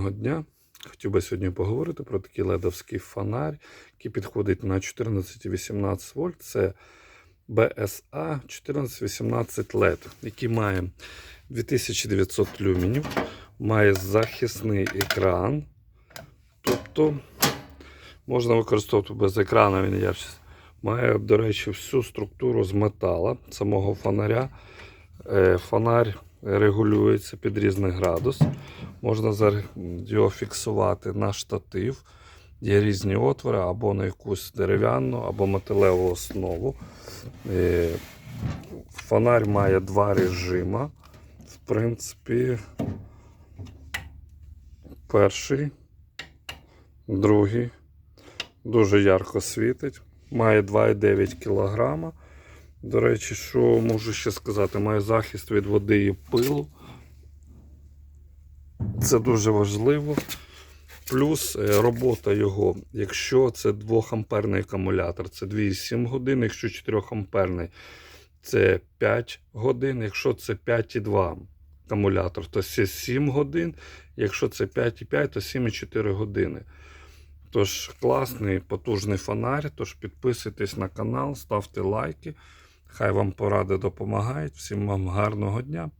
гарного дня. Хотів би сьогодні поговорити про такий ледовський фонарь, який підходить на 14-18 вольт. Це BSA 1418 LED, який має 2900 люменів, має захисний екран. Тобто можна використовувати без екрану, він є. Має, до речі, всю структуру з метала самого фонаря. Е, Фонарь регулюється під різний градус. Можна його фіксувати на штатив. Є різні отвори або на якусь дерев'яну, або металеву основу. Е, Фонарь має два режима. В принципі, перший, другий. Дуже ярко світить. Має 2,9 кг. До речі, що можу ще сказати, має захист від води і пилу. Це дуже важливо. Плюс е, робота його, якщо це 2 амперний акумулятор, це 2,7 годин, якщо 4 амперний, це 5 годин, якщо це 5,2 акумулятор, то це 7 годин, якщо це 5,5, то 7,4 години. Тож класний, потужний фонарь. Тож підписуйтесь на канал, ставте лайки. Хай вам поради допомагають. Всім вам гарного дня.